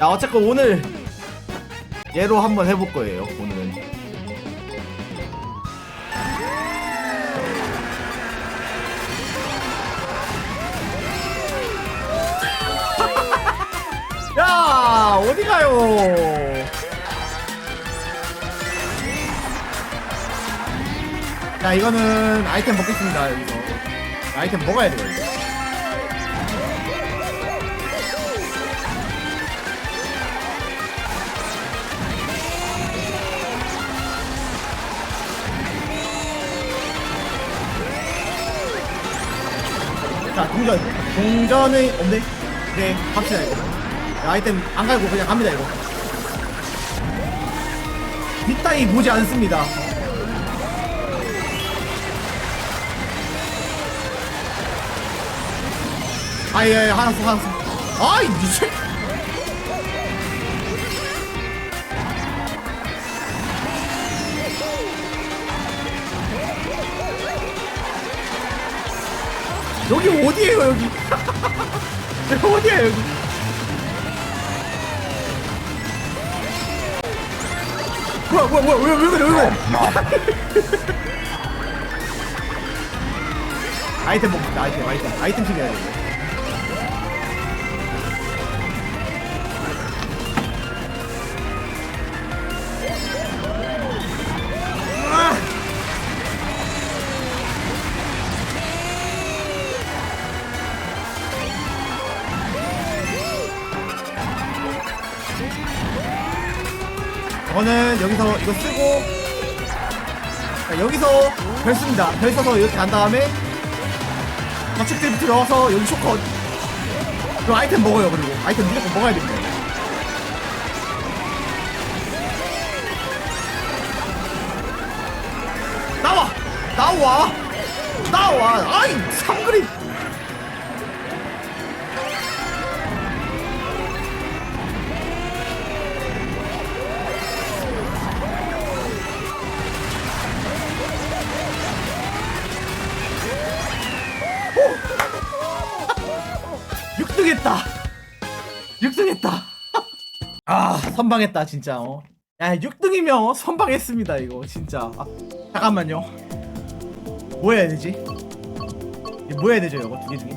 야 어쨌건 오늘 얘로 한번 해볼 거예요 오늘은. 야 어디 가요? 자 이거는 아이템 먹겠습니다 여기서. 아이템 먹어야 돼요 이거. 자 동전. 동전이 없네. 네 갑시다 이거 야, 아이템 안 갈고 그냥 갑니다 이거. 뒷땅이 보지 않습니다. 아예 하나 써 하나 써 아이 미친 여기 어디에요 여기? 여기 어디야 여기? 뭐야 뭐야 뭐야 왜, 왜 그래 왜? 그래 아이템 먹자 아이템 아이템. 아이템 챙겨야 돼 저는 여기서 이거 쓰고 자, 여기서 별 씁니다. 별 써서 이렇게 간 다음에 좌측 드리프트 넣어서 여기 쇼컷 그리고 아이템 먹어요 그리고 아이템 무조건 먹어야 됩니다. 육등했다육등했다 아 선방했다 진짜 어. 야 6등이면 선방했습니다 이거 진짜. 아, 잠깐만요. 뭐 해야 되지? 뭐 해야 되죠 이거 두 개 중에?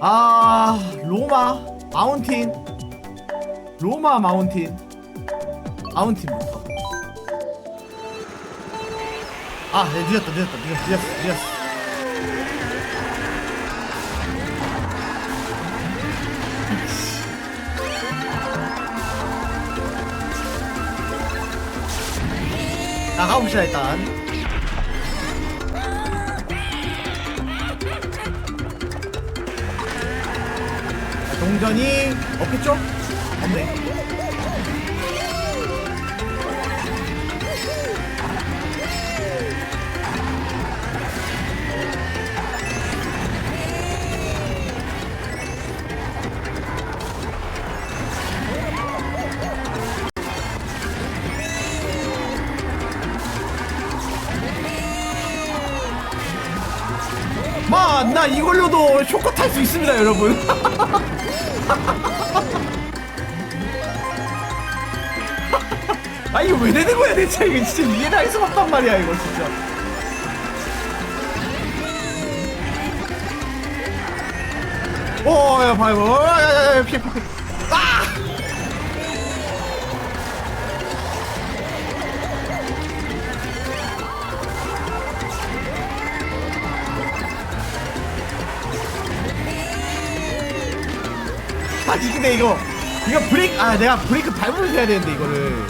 아 로마 마운틴. 로마 마운틴. 마운틴부터. 아 네, 늦었다 늦었다 늦었어 늦었어 늦었어 나가봅시다 일단 자, 동전이 없겠죠? 없네 나 이걸로도 쇼커 탈수 있습니다, 여러분. 아, 이거 왜 되는 거야, 대체? 이거 진짜 이해가 할 수가 없단 말이야, 이거 진짜. 오, 야, 봐요. 어, 야, 야, 야, 피해, 피해. 아, 근데 이거, 이거 브레이크, 아, 내가 브레이크 밟으면서 해야 되는데, 이거를.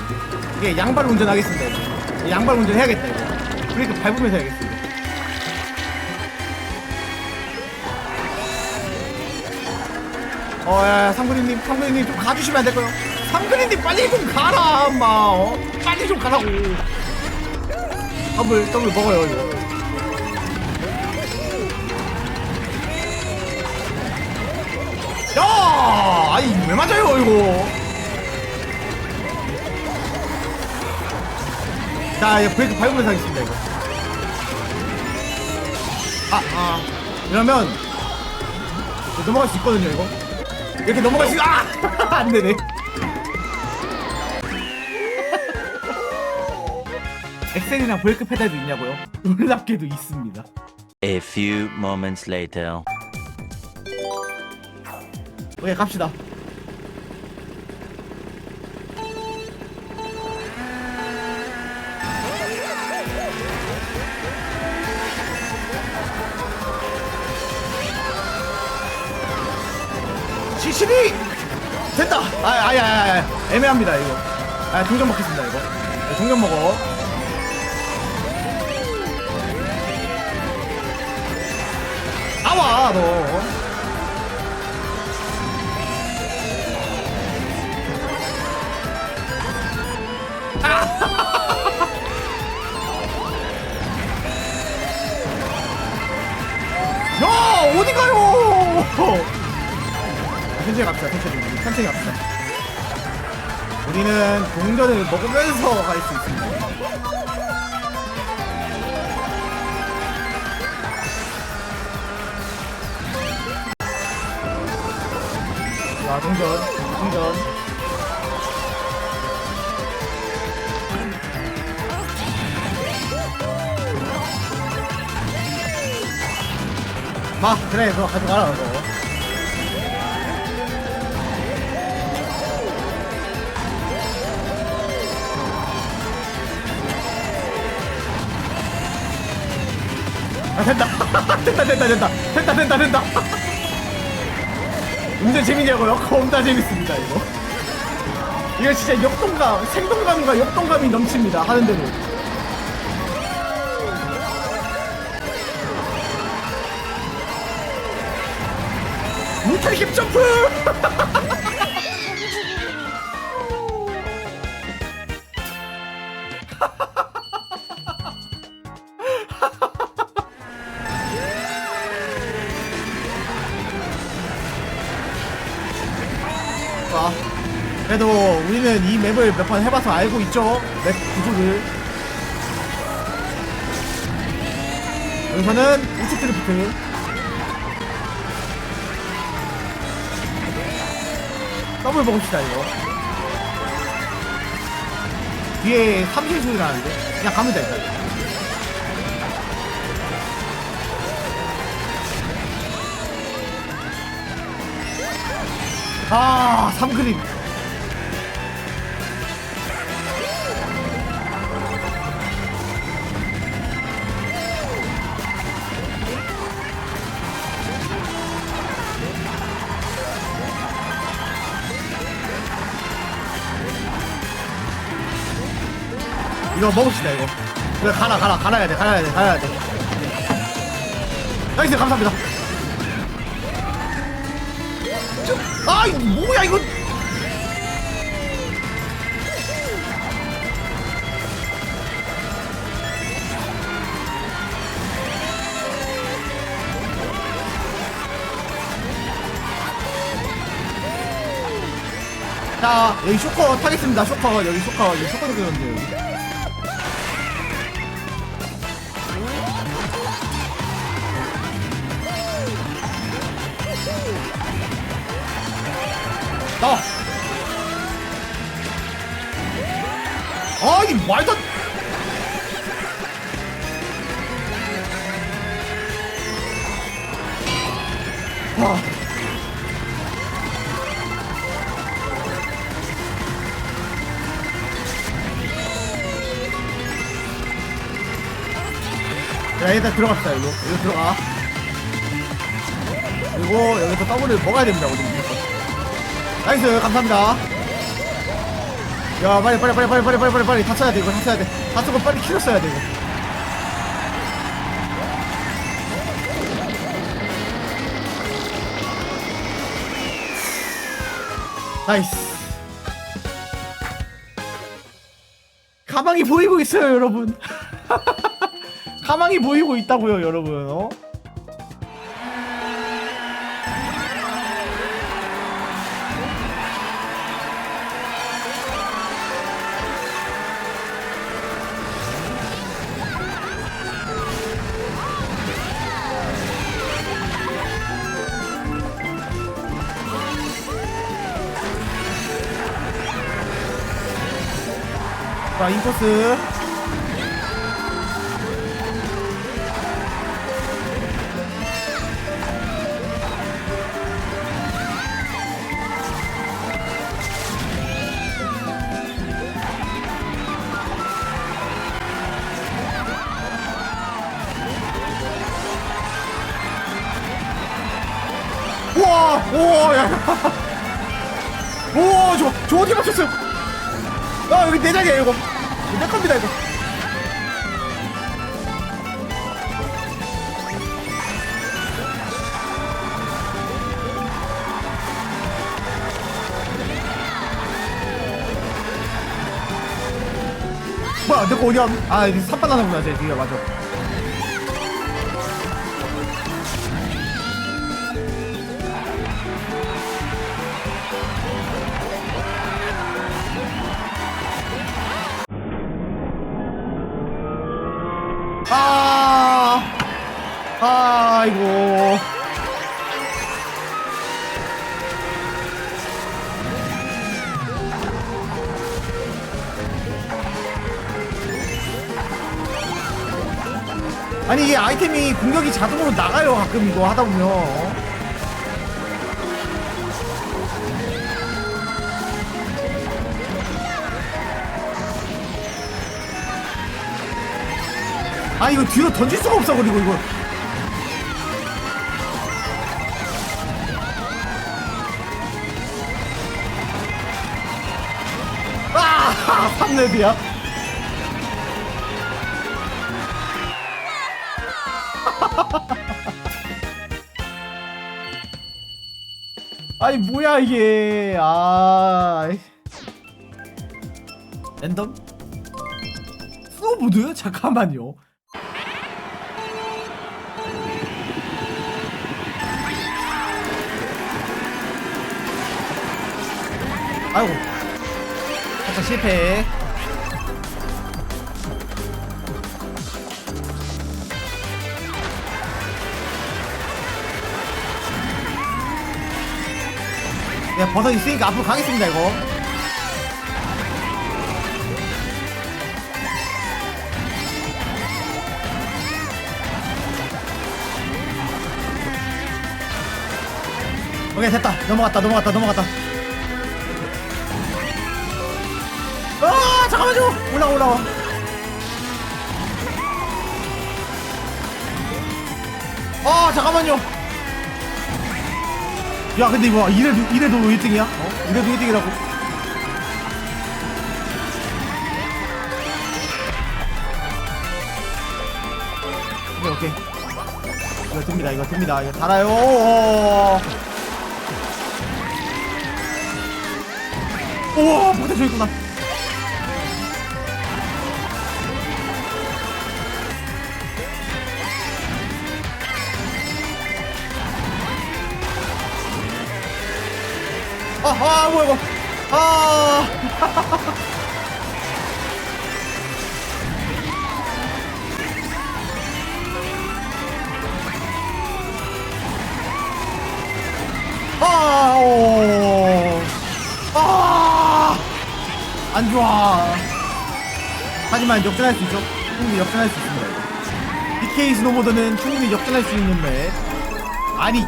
이게 양발 운전하겠습니다, 이거. 양발 운전 해야겠다, 이거. 브레이크 밟으면서 해야겠습니다. 어, 야, 야, 상근이님, 상근이님 좀 가주시면 안 될까요? 상근이님 빨리 좀 가라, 엄마. 어? 빨리 좀 가라고. 더블, 더블 먹어요, 이거. 아니, 왜 맞아요, 이거? 자, 이거 브레이크 밟으면서 하겠습니다, 이거. 아, 아. 이러면, 넘어갈 수 있거든요, 이거. 이렇게 넘어갈 수 아! 안 되네. 엑셀이랑 브레이크 페달도 있냐고요? 놀랍게도 있습니다. A few moments later. 오케이 갑시다. 시신이 됐다. 아, 아야, 아야, 아야, 애매합니다 이거. 아, 동전 먹겠습니다 이거. 네, 동전 먹어. 나와 너. 야 어디 가요? 천천히 갑시다 천천히 천천히 갑시다. 우리는 동전을 먹으면서 갈 수 있습니다. 자 동전 동전. 마 그래 너 가져가라 너. 아 된다. 된다 된다 된다. 된다 된다 된다. 운전 재밌냐고요? 겁나 재밌습니다 이거. 이거 진짜 역동감 생동감과 역동감이 넘칩니다 하는데도 무탈캡 점프 그래도 우리는 이 맵을 몇 번 해봐서 알고 있죠? 맵 구조를. 여기서는 우측 드리프트. 더블 먹읍시다, 이거. 뒤에 삼신 소리 나는데? 그냥 가면 돼, 일단. 아, 삼그림. 이거 먹읍시다 이거. 이거 가라 가라 갈아야 돼 갈아야 돼 갈아야 돼. 나이스 감사합니다. 저- 아 이거 뭐야 이거. 자 여기 쇼커 타겠습니다 쇼커. 여기 쇼커 여기 쇼커 들어오는데 아이 말도 안- 와자 일단 들어갑시다 이거. 이거 들어가. 그리고 여기서 더블을 먹어야 됩니다 우리 나이스 감사합니다 야 빨리 빨리 빨리 빨리 빨리 빨리 빨리. 빨리 다 써야 돼 이거 다 써야 돼다 쓰고 빨리 키로 써야 돼 이거. 나이스. 가망이 보이고 있어요 여러분. 가망이 보이고 있다고요 여러분. 어? 자 인코스. 우와 야. 우와 저, 저 어디 맞췄어요? 아 여기 내 자리야 이거 뭐야 내거 어디야 아 여기 산판 하는구나 쟤 뒤에 맞아. 아, 아이고. 아니 이게 아이템이 공격이 자동으로 나가요 가끔 이거 하다 보면. 아 이거 뒤로 던질 수가 없어 그리고 이거. 아 3레드야 아니 뭐야 이게. 아. 랜덤? 스노보드 잠깐만요. 아이고. 살짝 실패 네, 버섯 있으니까 앞으로 가겠습니다 이거. 오케이 됐다. 넘어갔다 넘어갔다 넘어갔다. 아 잠깐만요. 올라와 올라와. 아 잠깐만요 야 근데 이거 이래도 이래도 1등이야? 어? 이래도 1등이라고 오케이 오케이 이거 듭니다 이거 듭니다 이거 달아요 오. 우와 저 있구나 아, 아, 뭐야, 이거. 아. 아, 오. 아. 안 좋아. 하지만 역전할 수 있죠. 충분히 역전할 수 있습니다. DK 스노보드는 충분히 역전할 수 있는 맵. 아니.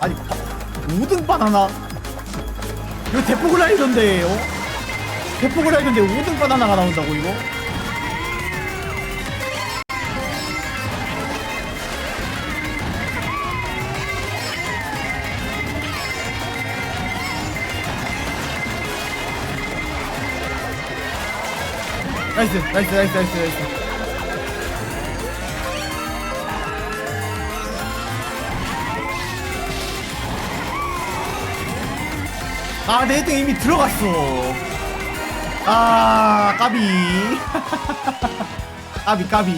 아니, 5등 바나나? 이거 대포 글라이더인데, 어? 대포 글라이더인데 5등 바나나가 나온다고, 이거? 나이스, 나이스, 나이스, 나이스, 나이스. 아, 내 1등 이미 들어갔어. 아, 까비. 까비, 까비.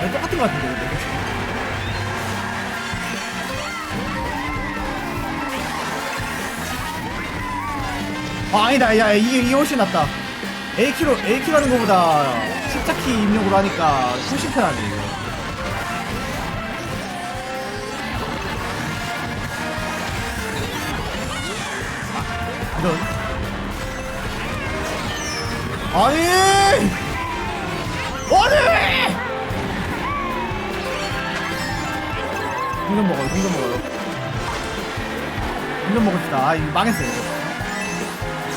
아, 똑같은 것 같은데, 근데. 아, 아니다. 야, 이게, 이게 훨씬 낫다. A키로, A키로 하는 것보다 십자키 입력으로 하니까 훨씬 편하네, 이거. 이런. 아니! 아니! 공전 먹어요 공전 먹어요 공전 먹읍시다. 아 이거 망했어요 이거.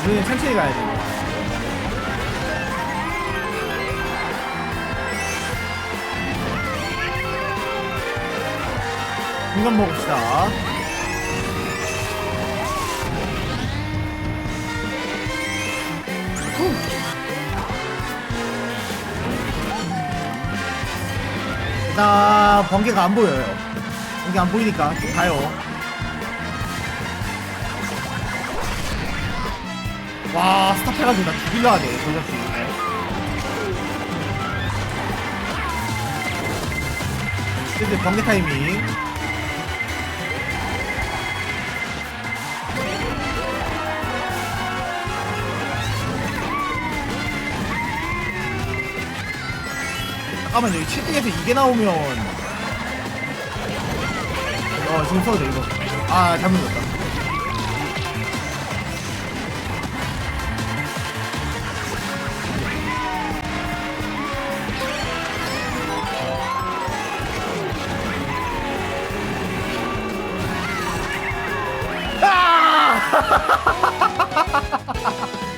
우리는 천천히 가야 돼. 이거. 공전 먹읍시다 일단 번개가 안 보여요. 번개 안 보이니까 좀 가요. 와 스탑 해가지고 나 죽일라 하네 저자식. 이제 번개 타이밍. 잠깐만 여기 7등에서 이게 나오면. 어 지금 써도 돼 이거. 아 잘못 눌렀다. 아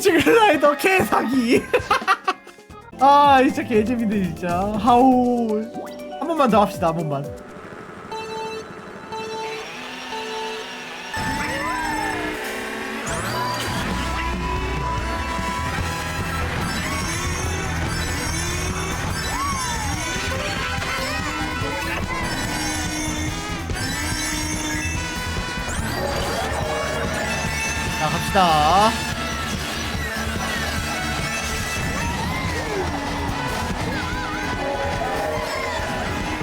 메이지 글라이더 개사기. 아 진짜 개재밌네 진짜. 하우. 한 번만 더 합시다 한 번만. 자 갑시다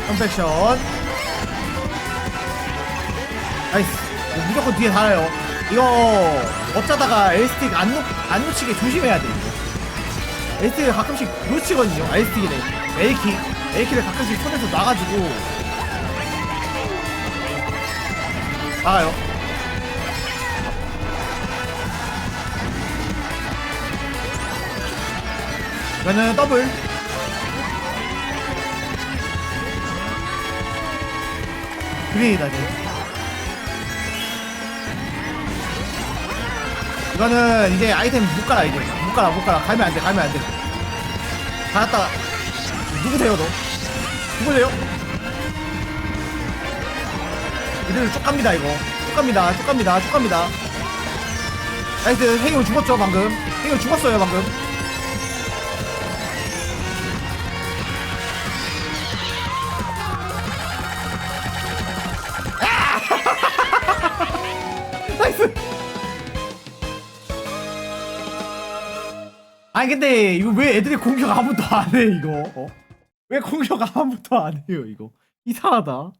컴백션. 나이스 이거 무조건 뒤에 달아요. 이거 어쩌다가 엘스틱 안, 놓, 안 놓치게 조심해야 돼 이거. 엘스틱을 가끔씩 놓치거든요 엘스틱이네 A키 A키를 가끔씩 손에서 놔가지고. 나가요. 이거는 더블 그린이다 이거 이거는 이제 아이템 못 가라 이제 못 가라 못 가라. 가면 안돼 가면 안돼. 가았다. 누구세요 너? 누구세요? 이대로 쭉 갑니다 이거. 쭉 갑니다 쭉 갑니다 쭉 갑니다. 나이스 행용 죽었죠 방금? 행용 죽었어요 방금 아니 근데 이거 왜 애들이 공격 아무도 안 해 이거? 어? 왜 공격 아무도 안 해요 이거? 이상하다